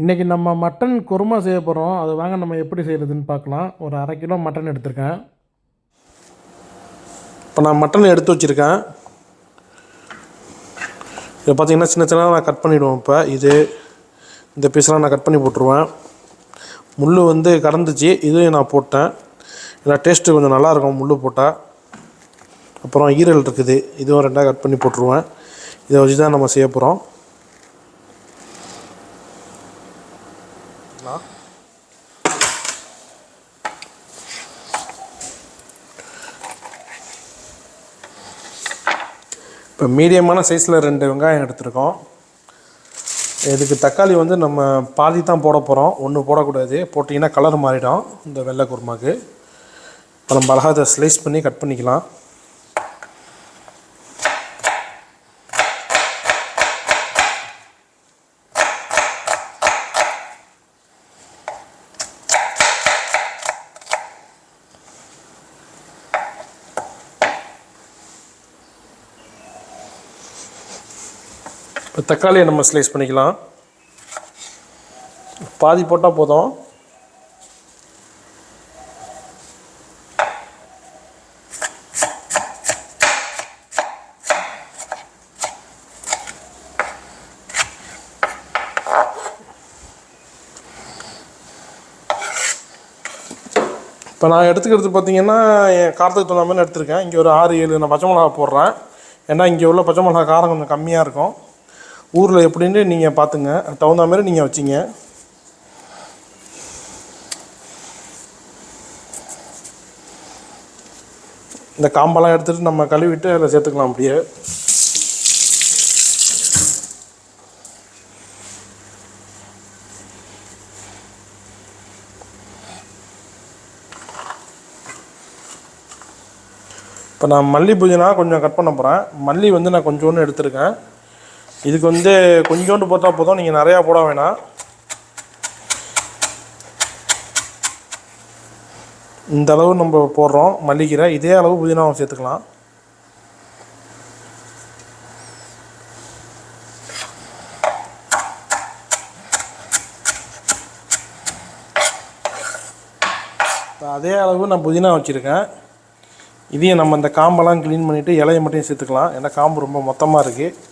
இன்றைக்கி நம்ம மட்டன் குருமா செய்ய போகிறோம் அது வாங்க நம்ம எப்படி செய்கிறதுன்னு பார்க்கலாம். ஒரு அரை கிலோ மட்டன் எடுத்திருக்கேன். இப்போ நான் மட்டன் எடுத்து வச்சுருக்கேன். இதை பார்த்தீங்கன்னா சின்ன சின்னதாக நான் கட் பண்ணிவிடுவேன் இப்போ. இது இந்த பீஸ்லாம் நான் கட் பண்ணி போட்டுருவேன். முள் வந்து கடந்துச்சு இதையும் நான் போட்டேன். ஏன்னா டேஸ்ட்டு கொஞ்சம் நல்லாயிருக்கும் முள் போட்டால் அப்புறம் ஈரல் இருக்குது. இதுவும் ரெண்டாக கட் பண்ணி போட்டுருவேன். இதை வச்சு தான் நம்ம செய்ய போகிறோம் இப்போ மீடியமான சைஸில் ரெண்டு வெங்காயம் எடுத்திருக்கோம். இதுக்கு தக்காளி வந்து நம்ம பாதி தான் போட போகிறோம் ஒன்று போடக்கூடாது. போட்டிங்கன்னா கலர் மாறிடும் இந்த வெள்ளை குருமாக்கு இப்போ நம்ம அழகாக அதை ஸ்லைஸ் பண்ணி கட் பண்ணிக்கலாம். தக்காளியை நம்ம ஸ்லைஸ் பண்ணிக்கலாம். பாதி போட்டால் போதும். இப்போ நான் எடுத்துக்கிறது பார்த்தீங்கன்னா என் காரத்துக்கு தகுந்த மாதிரி எடுத்திருக்கேன். இங்கே ஒரு ஆறு ஏழு நான் பச்சை மிளகா போடுறேன். ஏன்னா இங்கே உள்ள பச்சை மிளகா காரம் கொஞ்சம் கம்மியாக இருக்கும். ஊரில் எப்படின்னு நீங்கள் பார்த்துங்க அதுக்கு தகுந்த மாதிரி நீங்கள் வச்சிங்க. இந்த காம்பெல்லாம் எடுத்துகிட்டு நம்ம கழுவிட்டு அதில் சேர்த்துக்கலாம் அப்படியே. இப்போ நான் மல்லி பூஜைனா கொஞ்சம் கட் பண்ண போகிறேன் மல்லி வந்து நான் கொஞ்சோன்னு எடுத்திருக்கேன். இதுக்கு வந்து கொஞ்சோண்டு போட்டால் போதும். நீங்கள் நிறையா போட வேணாம். இந்த அளவு நம்ம போடுறோம். மல்லிக்கீரை இதே அளவு புதினாவை சேர்த்துக்கலாம். அதே அளவு நான் புதினா வச்சுருக்கேன். இதையும் நம்ம இந்த காம்பெல்லாம் க்ளீன் பண்ணிவிட்டு இலையை மட்டும் சேர்த்துக்கலாம். ஏன்னா காம்பு ரொம்ப மொத்தமாக இருக்குது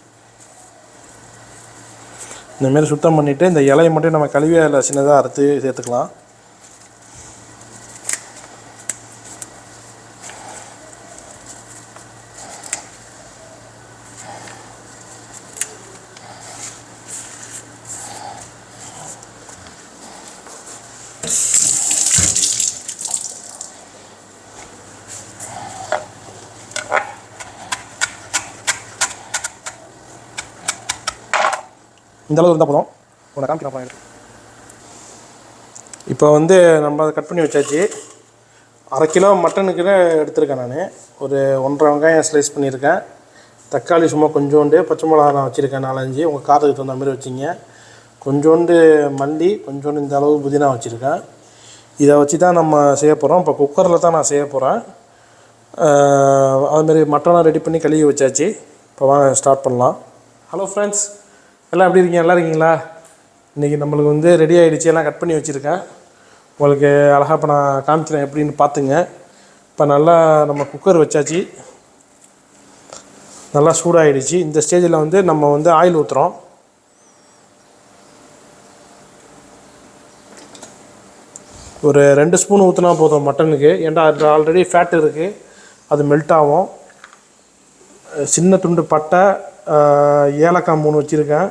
இந்தமாரி சுத்தம் பண்ணிவிட்டு இந்த இலையை மட்டும் நம்ம கழுவி அதில் சின்னதாக அறுத்து சேர்த்துக்கலாம். இந்த அளவு இருந்தால் போதும். உன்னை காமிக்கலாம் இப்போ வந்து நம்ம அதை கட் பண்ணி வச்சாச்சு. அரை கிலோ மட்டனுக்கு எடுத்திருக்கேன் நான். ஒரு ஒன்றரை வெங்காயம் ஸ்லைஸ் பண்ணியிருக்கேன். தக்காளி சும்மா கொஞ்சோண்டு பச்சை மிளகா நான் வச்சுருக்கேன் நாலஞ்சு. உங்கள் காரத்துக்கு தகுந்த மாதிரி வச்சிங்க. கொஞ்சோண்டு மல்லி கொஞ்சோண்டு இந்த அளவு புதினா வச்சுருக்கேன். இதை வச்சு தான் நம்ம செய்ய போகிறோம் இப்போ குக்கரில் தான் நான் செய்ய போகிறேன் அதுமாரி மட்டனை ரெடி பண்ணி கழுவி வச்சாச்சு. இப்போ வாங்க ஸ்டார்ட் பண்ணலாம். ஹலோ ஃப்ரெண்ட்ஸ் எல்லாம் எப்படி இருக்கீங்க? நல்லா இருக்கீங்களா? இன்றைக்கி நம்மளுக்கு வந்து ரெடி ஆகிடுச்சு எல்லாம் கட் பண்ணி வச்சுருக்கேன். உங்களுக்கு அழகாக இப்போ நான் காமிக்கிறேன் எப்படின்னு பார்த்துங்க. இப்போ நல்லா நம்ம குக்கர் வச்சாச்சு. நல்லா சூடாகிடுச்சு இந்த ஸ்டேஜில் வந்து நம்ம வந்து ஆயில் ஊற்றுறோம் ஒரு ரெண்டு ஸ்பூன் ஊற்றினா போதும் மட்டனுக்கு. ஏன்னா அது ஆல்ரெடி ஃபேட் இருக்குது அது மெல்ட் ஆகும். சின்ன துண்டு பட்டை ஏலக்காய் மூணு வச்சுருக்கேன்.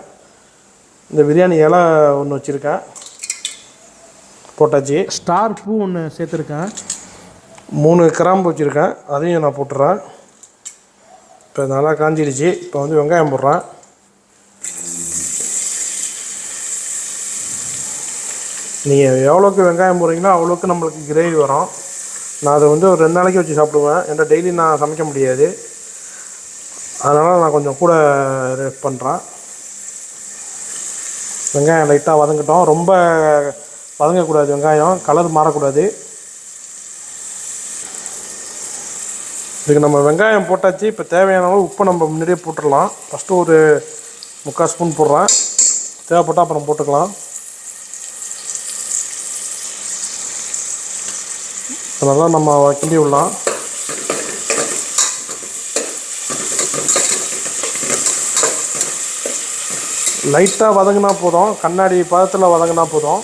இந்த பிரியாணி இலை ஒன்று வச்சுருக்கேன். போட்டாச்சு. ஸ்டார் பூ ஒன்று சேர்த்துருக்கேன். மூணு கிராம்பு வச்சுருக்கேன். அதையும் நான் போட்டுறேன். இப்போ நல்லா காஞ்சிடுச்சு. இப்போ வந்து வெங்காயம் போடுறேன். நீங்கள் எவ்வளோக்கு வெங்காயம் போடுறீங்களோ அவ்வளோக்கு நம்மளுக்கு கிரேவி வரும். நான் அதை வந்து ஒரு ரெண்டு நாளைக்கு வச்சு சாப்பிடுவேன். ஏன்னா டெய்லி நான் சமைக்க முடியாது. அதனால் நான் கொஞ்சம் கூட ரேட் பண்ணுறேன் வெங்காயம் லைட்டாக வதங்கிட்டோம். ரொம்ப வதங்கக்கூடாது வெங்காயம். கலர் மாறக்கூடாது. இதுக்கு நம்ம வெங்காயம் போட்டாச்சு. இப்போ தேவையான அளவு உப்பை நம்ம முன்னாடியே போட்டுடலாம். ஃபஸ்ட்டு ஒரு முக்கால் ஸ்பூன் போடுறேன். தேவைப்பட்டால் அப்புறம் போட்டுக்கலாம். நல்லா நம்ம கிண்டி விடலாம். லைட்டாக வதங்கினா போதும். கண்ணாடி பதத்தில் வதங்கினா போதும்.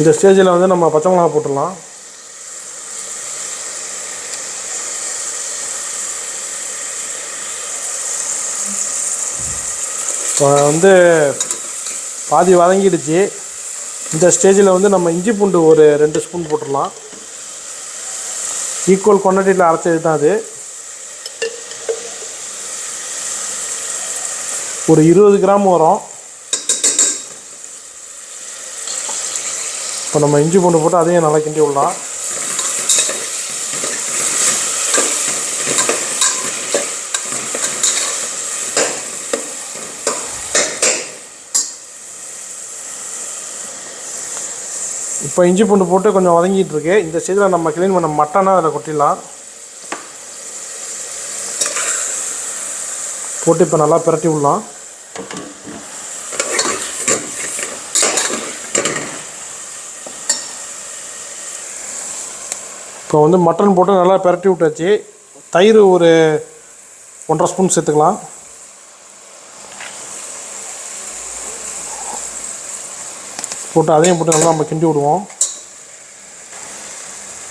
இந்த ஸ்டேஜில் வந்து நம்ம பச்சை மிளகா போட்டுடலாம். இப்போ வந்து பாதி வதங்கிடுச்சு. இந்த ஸ்டேஜில் வந்து நம்ம இஞ்சி பூண்டு ஒரு ரெண்டு ஸ்பூன் போட்டுடலாம். ஈக்குவல் குவான்டிட்டியில் அரைச்சது தான் அது. ஒரு இருபது கிராம் வரும். இப்போ நம்ம இஞ்சி பூண்டு போட்டு அதையும் நல்லா கிண்டி விடலாம். இப்போ இஞ்சி பூண்டு போட்டு கொஞ்சம் வதங்கிட்டு இருக்கு இந்த ஸ்டேஜில் நம்ம க்ளீன் பண்ண மட்டனாக அதில் கொட்டிடலாம். போட்டு இப்போ நல்லா பிரட்டி விடலாம். இப்போ வந்து மட்டன் போட்டு நல்லா பிரட்டி விட்டாச்சு. தயிர் ஒரு ஒன்றரை ஸ்பூன் சேர்த்துக்கலாம். போட்டு அதையும் போட்டு நல்லா நம்ம கிண்டி விடுவோம்.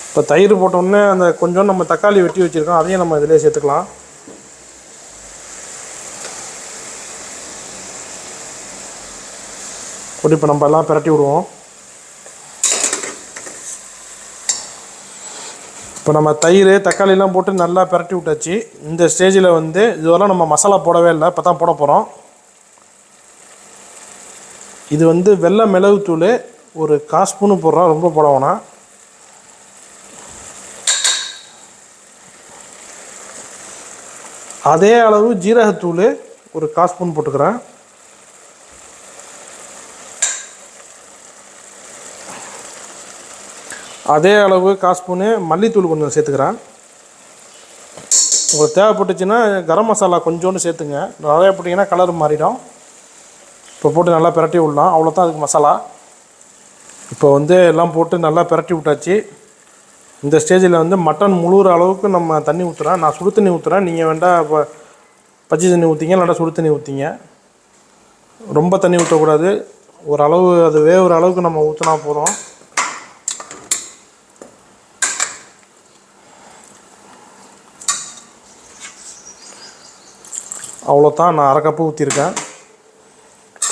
இப்போ தயிர் போட்டோடனே அந்த கொஞ்சம் நம்ம தக்காளி வெட்டி வச்சுருக்கோம். அதையும் நம்ம இதிலே சேர்த்துக்கலாம். போட்டு இப்போ நம்ம எல்லாம் பிரட்டி விடுவோம். இப்போ நம்ம தயிர் தக்காளிலாம் போட்டு நல்லா பிரட்டி விட்டாச்சு. இந்த ஸ்டேஜில் வந்து இதுவரெல்லாம் நம்ம மசாலா போடவே இல்லை. இப்போ தான் போட போகிறோம் இது வந்து வெள்ளை மிளகுத்தூள் ஒரு கால் ஸ்பூனு போடுறோம் ரொம்ப போட அதே அளவு ஜீரகத்தூள் ஒரு கால் ஸ்பூன் போட்டுக்கிறேன். அதே அளவு கால் ஸ்பூனு மல்லித்தூள் கொஞ்சம் சேர்த்துக்கிறேன். உங்களுக்கு தேவைப்பட்டுச்சுன்னா கரம் மசாலா கொஞ்சோண்டு சேர்த்துங்க. நிறைய போட்டிங்கன்னா கலர் மாறிடும். இப்போ போட்டு நல்லா பிரட்டி விடலாம். அவ்வளோதான் அதுக்கு மசாலா. இப்போ வந்து எல்லாம் போட்டு நல்லா பிரட்டி விட்டாச்சு. இந்த ஸ்டேஜில் வந்து மட்டன் முழுகிற அளவுக்கு நம்ம தண்ணி ஊற்றுறோம் நான் சுடு தண்ணி ஊற்றுறேன் நீங்கள் வேண்டாம் இப்போ பச்சை தண்ணி ஊற்றிங்க இல்லாட்டா சுடு தண்ணி ஊற்றிங்க ரொம்ப தண்ணி ஊற்றக்கூடாது ஓரளவு அது வேவுற அளவுக்கு நம்ம ஊற்றினா போதும். அவ்வளோதான் நான் அரை கப்பு ஊற்றிருக்கேன்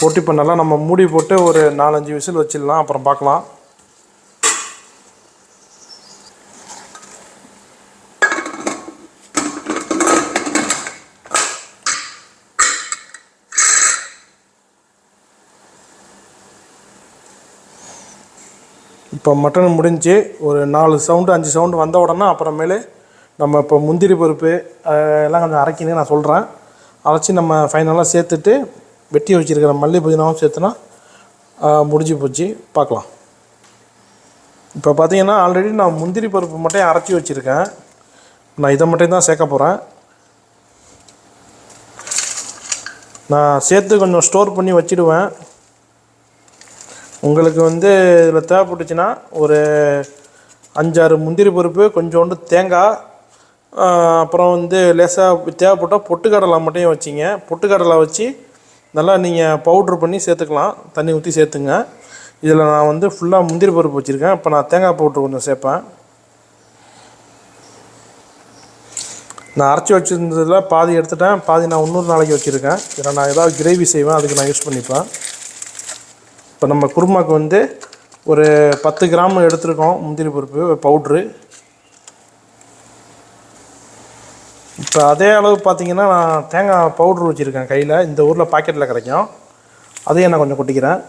போட்டு இப்போ நல்லா நம்ம மூடி போட்டு ஒரு நாலஞ்சு விசில் வச்சிடலாம். அப்புறம் பார்க்கலாம். இப்போ மட்டன் முடிஞ்சு ஒரு நாலு சவுண்டு அஞ்சு சவுண்டு வந்த உடனே அப்புறமேலு நம்ம இப்போ முந்திரி பருப்பு எல்லாம் கொஞ்சம் அரைக்கின்னு நான் சொல்கிறேன் அரைச்சி நம்ம ஃபைனலாக சேர்த்துட்டு வெட்டி வச்சுருக்கிற மல்லி புதினாவும் சேர்த்துனா முடிஞ்சு போச்சு. பார்க்கலாம். இப்போ பார்த்தீங்கன்னா ஆல்ரெடி நான் முந்திரி பருப்பு மட்டும் அரைச்சி வச்சுருக்கேன். நான் இதை மட்டும் தான் சேர்க்க போகிறேன் நான் சேர்த்து கொஞ்சம் ஸ்டோர் பண்ணி வச்சிடுவேன். உங்களுக்கு வந்து இதில் தேவைப்பட்டுச்சுன்னா ஒரு அஞ்சாறு முந்திரி பருப்பு கொஞ்சோண்டு தேங்காய் அப்புறம் வந்து லேசாக தேவைப்பட்டால் பொட்டுக்கடலை மட்டும் வச்சிங்க. பொட்டுக்கடலை வச்சு நல்லா நீங்கள் பவுட்ரு பண்ணி சேர்த்துக்கலாம். தண்ணி ஊற்றி சேர்த்துங்க. இதில் நான் வந்து ஃபுல்லாக முந்திரி பருப்பு வச்சுருக்கேன். இப்போ நான் தேங்காய் பவுட்ரு கொஞ்சம் சேர்ப்பேன். நான் அரைச்சி வச்சுருந்ததில் பாதி எடுத்துட்டேன். பாதி நான் இன்னொரு நாளைக்கு வச்சுருக்கேன். இதில் நான் ஏதாவது கிரேவி செய்வேன். அதுக்கு நான் யூஸ் பண்ணிப்பேன். இப்போ நம்ம குருமாக்கு வந்து ஒரு பத்து கிராம் எடுத்துருக்கோம் முந்திரி பருப்பு பவுட்ரு இப்போ அதே அளவு பார்த்தீங்கன்னா நான் தேங்காய் பவுட்ரு வச்சுருக்கேன் கையில். இந்த ஊரில் பாக்கெட்டில் கிடைக்கும். அதையும் நான் கொஞ்சம் கொட்டிக்கிறேன்.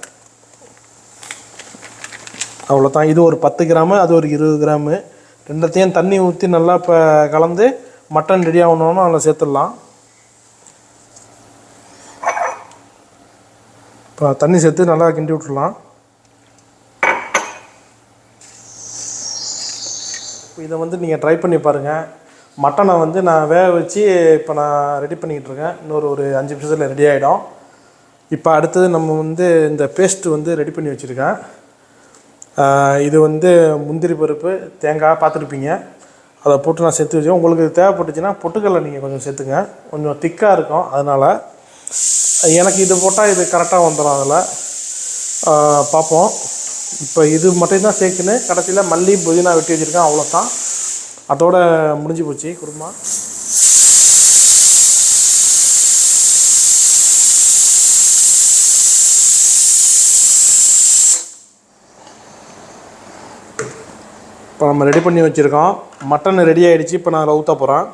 அவ்வளோதான் இது ஒரு பத்து கிராமு அது ஒரு இருபது கிராமு. ரெண்டத்தையும் தண்ணி ஊற்றி நல்லா இப்போ கலந்து மட்டன் ரெடி ஆகணும்னு அதில் சேர்த்துடலாம். இப்போ தண்ணி சேர்த்து நல்லா கிண்டி விட்டுறலாம் இப்போ இதை வந்து நீங்கள் ட்ரை பண்ணி பாருங்கள் மட்டனை வந்து நான் வேக வச்சு இப்போ நான் ரெடி பண்ணிக்கிட்டு இருக்கேன். இன்னொரு ஒரு அஞ்சு நிமிஷத்தில் ரெடி ஆகிடும் இப்போ அடுத்தது நம்ம வந்து இந்த பேஸ்ட்டு வந்து ரெடி பண்ணி வச்சுருக்கேன். இது வந்து முந்திரி பருப்பு தேங்காய் பார்த்துருப்பீங்க. அதை போட்டு நான் சேர்த்து வச்சேன் உங்களுக்கு தேவைப்பட்டுச்சுன்னா பொட்டுக்கடலை நீங்கள் கொஞ்சம் சேர்த்துங்க. கொஞ்சம் திக்காக இருக்கும். அதனால் எனக்கு இது போட்டால் இது கரெக்டாக வந்துடும் அதில். பார்ப்போம். இப்போ இது மட்டும் தான் கடைசியில் மல்லி புதினா வெட்டி வச்சுருக்கேன். அவ்வளோதான் அதோட முடிஞ்சு போச்சு குருமா. இப்போ நம்ம ரெடி பண்ணி வச்சுருக்கோம். மட்டன் ரெடி ஆகிடுச்சு இப்போ நான் அதில் ஊற்ற போகிறேன்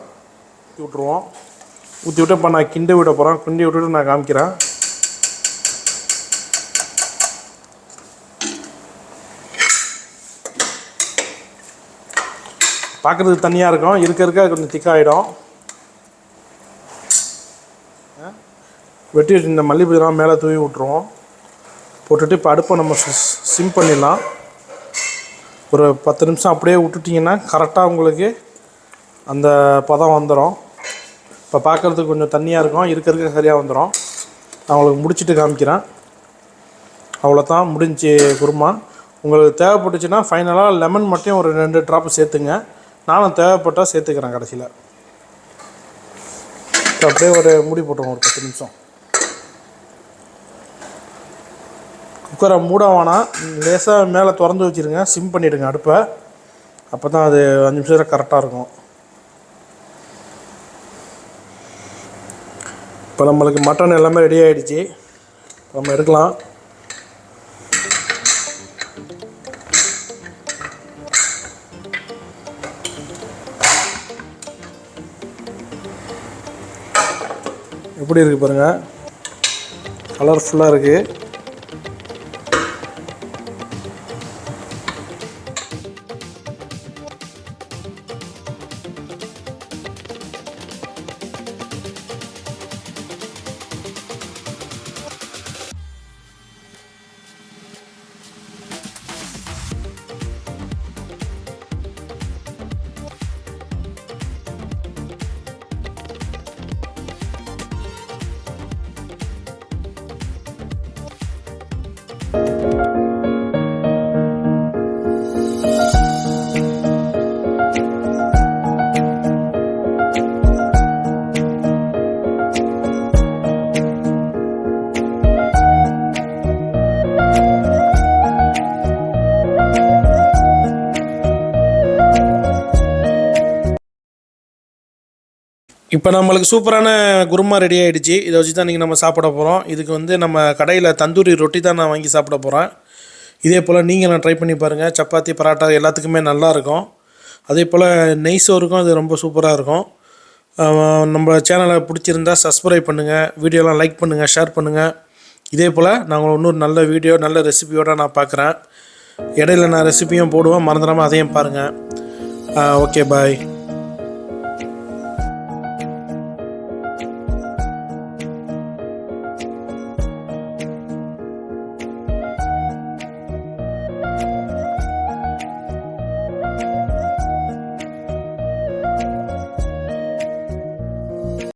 ஊற்றி விட்ருவோம் ஊற்றி விட்டு இப்போ நான் கிண்டி விட போகிறேன் கிண்டி விட்டுட்டு நான் காமிக்கிறேன். பார்க்குறதுக்கு தனியாக இருக்கும். இருக்க இருக்க கொஞ்சம் திக்காகிடும் வெட்டி வச்சு இந்த மல்லிப்பூலாம் மேலே தூவி விட்ருவோம் போட்டுட்டு இப்போ அடுப்பை நம்ம சிம் பண்ணிடலாம். ஒரு பத்து நிமிஷம் அப்படியே விட்டுட்டிங்கன்னா கரெக்டாக உங்களுக்கு அந்த பதம் வந்துடும் இப்போ பார்க்குறதுக்கு கொஞ்சம் தண்ணியாக இருக்கும். இருக்க இருக்க சரியாக வந்துடும் நான் உங்களுக்கு முடிச்சுட்டு காமிக்கிறேன். அவ்வளோதான். முடிஞ்சு குருமா. உங்களுக்கு தேவைப்பட்டுச்சுன்னா ஃபைனலாக லெமன் மட்டும் ஒரு ரெண்டு ட்ராப் சேர்த்துங்க. நானும் தேவைப்பட்டால் சேர்த்துக்கிறேன் கடைசியில். இப்போ அப்படியே ஒரு மூடி போட்டுருவோம் ஒரு பத்து நிமிஷம். குக்கரை மூட வேணாம் லேசாக மேலே திறந்து வச்சுருங்க சிம் பண்ணிவிடுங்க அடுப்பை. அப்போ தான் அது அஞ்சு நிமிஷத்தில் கரெக்டாக இருக்கும். இப்போ நம்மளுக்கு மட்டன் எல்லாமே ரெடி ஆகிடுச்சி நம்ம எடுக்கலாம். எப்படி இருக்குது பாருங்கள் கலர்ஃபுல்லாக இருக்குது இப்போ நம்மளுக்கு சூப்பரான குருமா ரெடி ஆகிடுச்சு இதை வச்சு தான் நீங்கள் நம்ம சாப்பிட போகிறோம் இதுக்கு வந்து நம்ம கடையில் தந்தூரி ரொட்டி தான் நான் வாங்கி சாப்பிட போகிறேன் இதே போல் நீங்கள் நான் ட்ரை பண்ணி பாருங்கள் சப்பாத்தி பரோட்டா எல்லாத்துக்குமே நல்லாயிருக்கும் அதே போல் நெய் சோறுக்கும் அது ரொம்ப சூப்பராக இருக்கும். நம்ம சேனலை பிடிச்சிருந்தா சப்ஸ்கிரைப் பண்ணுங்கள் வீடியோலாம் லைக் பண்ணுங்கள் ஷேர் பண்ணுங்கள் இதே போல் நாங்கள் இன்னொரு நல்ல வீடியோ நல்ல ரெசிபியோடு நான் பார்க்குறேன் இடையில நான் ரெசிபியும் போடுவேன். மறந்துடாமல் அதையும் பாருங்கள் ஓகே பாய்